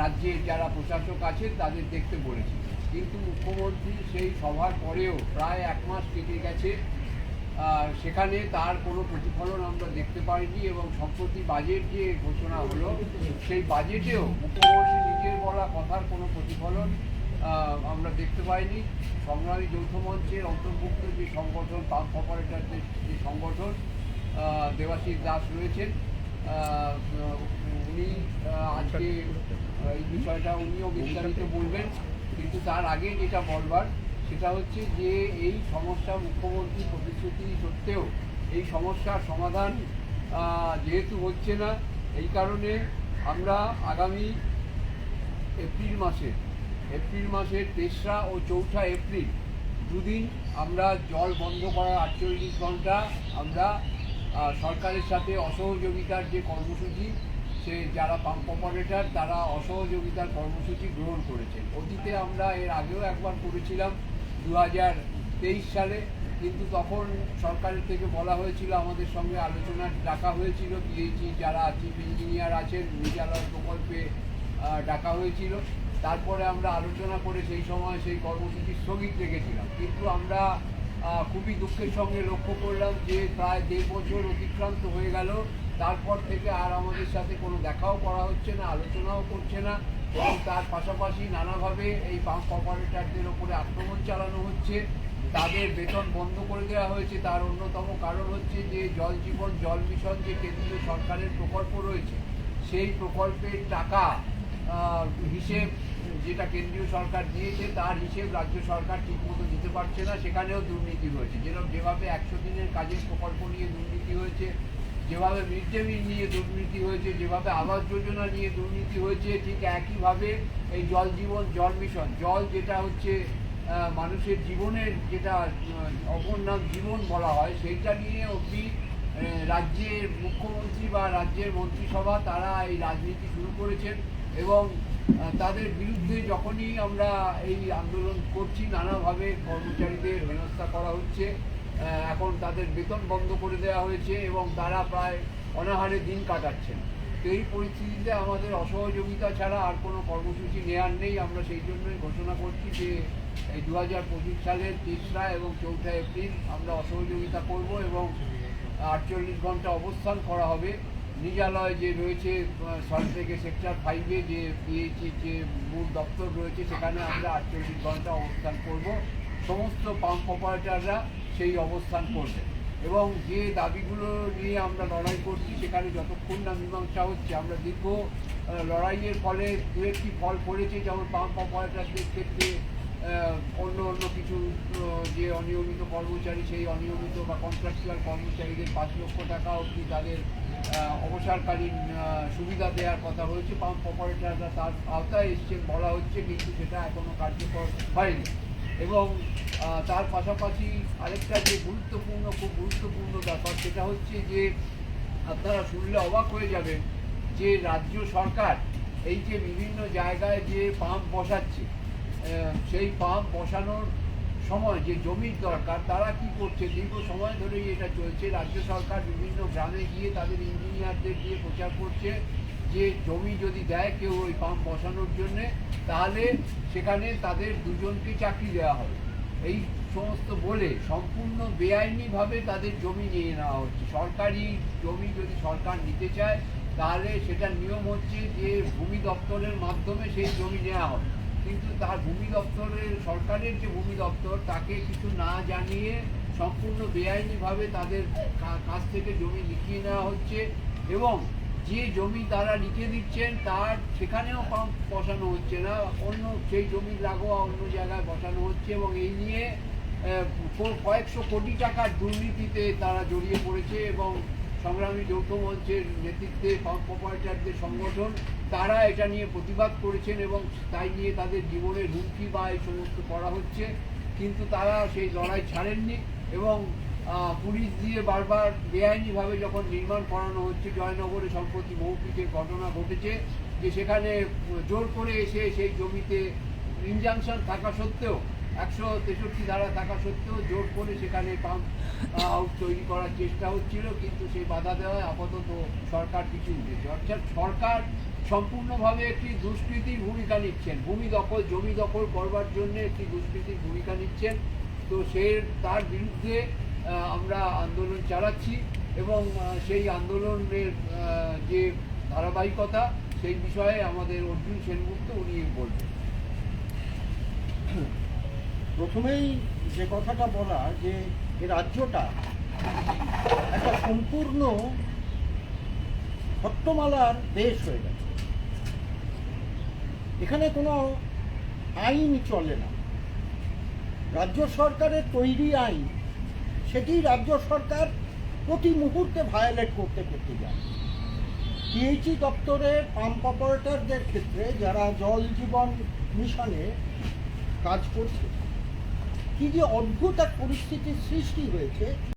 রাজ্যের যারা প্রশাসক আছেন তাদের দেখতে বলেছি। কিন্তু মুখ্যমন্ত্রী সেই সভার পরেও প্রায় এক মাস কেটে গেছে। সেখানে তার কোনো প্রতিফলন আমরা দেখতে পাইনি এবং সম্প্রতি বাজেট যে ঘোষণা হলো, সেই বাজেটেও মুখ্যমন্ত্রী নিজের বলা কথার কোনো প্রতিফলন আমরা দেখতে পাইনি। সংগ্রামী যৌথ মঞ্চের অন্তর্ভুক্ত যে সংগঠন পাম্প অপারেটরদের যে সংগঠন দেবাশিস দাস রয়েছেন উনি আজকে এই বিষয়টা উনিও বিস্তারিত বলবেন। কিন্তু তার আগে যেটা বলবার, সেটা হচ্ছে যে এই সমস্যা মুখ্যমন্ত্রী প্রতিশ্রুতি সত্ত্বেও এই সমস্যার সমাধান যেহেতু হচ্ছে না, এই কারণে আমরা আগামী এপ্রিল মাসে, এপ্রিল মাসের তেসরা ও চৌঠা এপ্রিল দুদিন আমরা জল বন্ধ করার আটচল্লিশ ঘণ্টা আমরা সরকারের সাথে অসহযোগিতার যে কর্মসূচি, সে যারা পাম্প অপারেটর তারা অসহযোগিতার কর্মসূচি গ্রহণ করেছেন। অতীতে আমরা এর আগেও একবার করেছিলাম দু হাজার তেইশ সালে, কিন্তু তখন সরকারের থেকে বলা হয়েছিল, আমাদের সঙ্গে আলোচনা ডাকা হয়েছিল পিএইচি যারা চিফ ইঞ্জিনিয়ার আছেন বিদ্যালয় প্রকল্পে ডাকা হয়েছিল। তারপরে আমরা আলোচনা করে সেই সময় সেই কর্মসূচি স্থগিত রেখেছিলাম। কিন্তু আমরা খুবই দুঃখের সঙ্গে লক্ষ্য করলাম যে প্রায় দেড় বছর অতিক্রান্ত হয়ে গেল। তারপর থেকে আর আমাদের সাথে কোনো দেখাও করা হচ্ছে না, আলোচনাও করছে না। এবং তার পাশাপাশি নানাভাবে এই পাম্প অপারেটরদের ওপরে আক্রমণ চালানো হচ্ছে। তাদের বেতন বন্ধ করে দেওয়া হয়েছে। তার অন্যতম কারণ হচ্ছে যে জল জীবন, জল মিশন যে কেন্দ্রীয় সরকারের প্রকল্প রয়েছে, সেই প্রকল্পের টাকা হিসেব যেটা কেন্দ্রীয় সরকার দিয়েছে, তার হিসেব রাজ্য সরকার ঠিকমতো দিতে পারছে না। সেখানেও দুর্নীতি হয়েছে। যেরকম যেভাবে একশো দিনের কাজের প্রকল্প নিয়ে দুর্নীতি হয়েছে, যেভাবে মিড ডে মিল নিয়ে দুর্নীতি হয়েছে, যেভাবে আবাস যোজনা নিয়ে দুর্নীতি হয়েছে, ঠিক একইভাবে এই জল জীবন, জল মিশন, জল যেটা হচ্ছে মানুষের জীবনের যেটা অপর নাম জীবন বলা হয়, সেইটা নিয়ে অবধি রাজ্যের মুখ্যমন্ত্রী বা রাজ্যের মন্ত্রিসভা, তারা এই রাজনীতি শুরু করেছেন। এবং তাদের বিরুদ্ধে যখনই আমরা এই আন্দোলন করছি, নানাভাবে কর্মচারীদের হেনস্থা করা হচ্ছে। এখন তাদের বেতন বন্ধ করে দেওয়া হয়েছে এবং তারা প্রায় অনাহারে দিন কাটাচ্ছেন। তো এই পরিস্থিতিতে আমাদের অসহযোগিতা ছাড়া আর কোনো কর্মসূচি নেওয়ার নেই। আমরা সেই জন্যই ঘোষণা করছি যে, এই দু হাজার পঁচিশ সালের তেসরা এবং চৌঠা এপ্রিল আমরা অসহযোগিতা করব এবং আটচল্লিশ ঘণ্টা অবস্থান করা হবে। নিজালয় যে রয়েছে সল্ট থেকে সেক্টর ফাইভে যে পিএইচি যে মূল দপ্তর রয়েছে, সেখানে আমরা আটচল্লিশ ঘণ্টা অবস্থান করব। সমস্ত পাম্প অপারেটাররা সেই অবস্থান করবে। এবং যে দাবিগুলো নিয়ে আমরা লড়াই করছি, সেখানে যতক্ষণ না মীমাংসা হচ্ছে, আমরা দীর্ঘ লড়াইয়ের ফলে দু একটি ফল পড়েছে, যেমন পাম্প অপারেটরদের ক্ষেত্রে অন্য অন্য কিছু যে অনিয়মিত কর্মচারী, সেই অনিয়মিত বা কন্ট্রাকচুয়াল কর্মচারীদের পাঁচ লক্ষ টাকা অবধি তাদের অবসরকালীন সুবিধা দেওয়ার কথা হয়েছে পাম্প অপারেটররা তার আওতায় এসছেন বলা হচ্ছে, কিন্তু সেটা এখনও কার্যকর হয়নি। এবং তার পাশাপাশি আরেকটা যে গুরুত্বপূর্ণ, খুব গুরুত্বপূর্ণ ব্যাপার, সেটা হচ্ছে যে আপনারা শুনলে অবাক হয়ে যাবেন যে রাজ্য সরকার এই যে বিভিন্ন জায়গায় যে পাম্প বসাচ্ছে সেই পাম্প বসানোর সময় যে জমির দরকার, তারা কি করছে? দীর্ঘ সময় ধরেই এটা চলছে। রাজ্য সরকার বিভিন্ন গ্রামে গিয়ে তাদের ইঞ্জিনিয়ারদের দিয়ে প্রচার করছে যে জমি যদি দেয় কেউ ওই পাম্প বসানোর জন্যে, তাহলে সেখানে তাদের দুজনকে চাকরি দেওয়া হবে। এই সমস্ত বলে সম্পূর্ণ বেআইনিভাবে তাদের জমি নিয়ে নেওয়া হচ্ছে। সরকারি জমি যদি সরকার নিতে চায়, তাহলে সেটা নিয়ম হচ্ছে যে ভূমি দপ্তরের মাধ্যমে সেই জমি নেওয়া হবে। কিন্তু তার ভূমি দপ্তরের, সরকারের যে ভূমি দপ্তর, তাকে কিছু না জানিয়ে সম্পূর্ণ বেআইনিভাবে তাদের কাছ থেকে জমি লিখিয়ে নেওয়া হচ্ছে এবং যে জমি তারা লিখে দিচ্ছেন, তার সেখানেও পাম্প বসানো হচ্ছে না। অন্য সেই জমি লাগোয়া অন্য জায়গায় বসানো হচ্ছে এবং এই নিয়ে কয়েকশো কোটি টাকার দুর্নীতিতে তারা জড়িয়ে পড়েছে এবং সংগ্রামী যৌথ মঞ্চের নেতৃত্বে পাম্প অপারেটরদের সংগঠন, তারা এটা নিয়ে প্রতিবাদ করেছেন এবং তাই নিয়ে তাদের জীবনের হুমকি বা এই সমস্ত করা হচ্ছে। কিন্তু তারা সেই লড়াই ছাড়েননি এবং পুলিশ দিয়ে বারবার বেআইনিভাবে যখন নির্মাণ করানো হচ্ছে, জয়নগরে সম্প্রতি মৌপিকের ঘটনা ঘটেছে যে সেখানে জোর করে এসে সেই জমিতে ইনজাংশন থাকা সত্ত্বেও একশো তেষট্টি ধারা থাকা সত্ত্বেও জোর করে সেখানে পাম্প হাউস তৈরি করার চেষ্টা হচ্ছিল, কিন্তু সেই বাধা দেওয়ায় আপাতত সরকার কিছু উঠেছে অর্থাৎ সরকার সম্পূর্ণভাবে একটি দুষ্কৃতির ভূমিকা নিচ্ছেন। ভূমি দখল, জমি দখল করবার জন্য একটি দুষ্কৃতির ভূমিকা নিচ্ছেন। তো সে, তার বিরুদ্ধে আমরা আন্দোলন চালাচ্ছি এবং সেই আন্দোলনের যে ধারাবাহিকতা, সেই বিষয়ে আমাদের অর্জুন সেনগুপ্ত উনি বলবেন। প্রথমেই যে কথাটা বলা যে এ রাজ্যটা একটা সম্পূর্ণ হট্টমালার দেশ হয়ে গেছে। এখানে কোনো আইন চলে না। রাজ্য সরকারের তৈরি আইন, সেটি রাজ্য সরকার প্রতি মুহূর্তে ভায়োলেট করতে করতে যায়। পিএইচই দপ্তরে পাম্প অপারেটরদের ক্ষেত্রে যারা জল জীবন মিশনে কাজ করছে কি যে অদ্ভুত এক পরিস্থিতির সৃষ্টি হয়েছে।